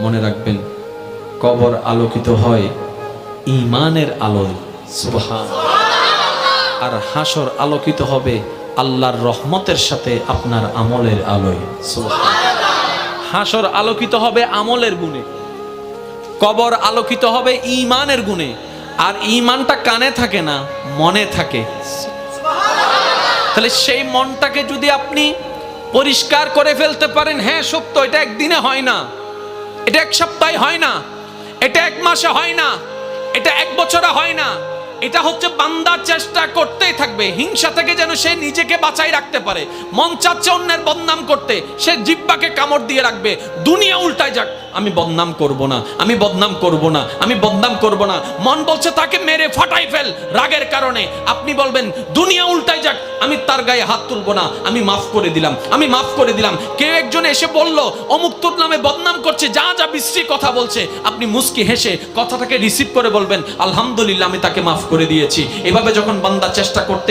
মনে রাখবেন, কবর আলোকিত হয় ইমানের আলোয়। সুবহান। আর হাসর আলোকিত হবে আল্লাহর রহমতের সাথে আপনার আমলের আলোয়। হাসর আলোকিত হবে আমলের গুণে। কবর আলোকিত হবে ইমানের গুণে। আর ইমানটা কানে থাকে না, মনে থাকে। তাহলে সেই মনটাকে যদি আপনি পরিষ্কার করে ফেলতে পারেন হ্যাঁ সত্য, এটা একদিনে হয় না। এটা এক সপ্তাহে হয় না। এটা এক মাসে হয় না। এটা এক বছরে হয় না। এটা হচ্ছে বান্দার চেষ্টা করতেই থাকবে। হিংসা থেকে যেন সে নিজেকে বাঁচাই রাখতে পারে। মন চাচ্ছে অন্যের বদনাম করতে। সে জিব্বাকে কামড় দিয়ে রাখবে। দুনিয়া উল্টায় যাক। আমি বদনাম করব না। আমি বদনাম করব না। আমি বদনাম করব না। মন বলছে তাকে মেরে ফাটাই ফেল রাগের কারণে। আপনি বলবেন, দুনিয়া আমি তার গায়ে হাত তুলবো না, আমি মাফ করে দিলাম, আমি মাফ করে দিলাম। কেউ একজন এসে বলল, অমুক তোর নামে বদনাম করছে, যা যা বিশ্রী কথা বলছে, আপনি মুস্কি হেসে কথাটাকে রিসিভ করে বলবেন, আলহামদুলিল্লাহ, আমি তাকে মাফ করে দিয়েছি। এভাবে যখন বান্দা চেষ্টা করতে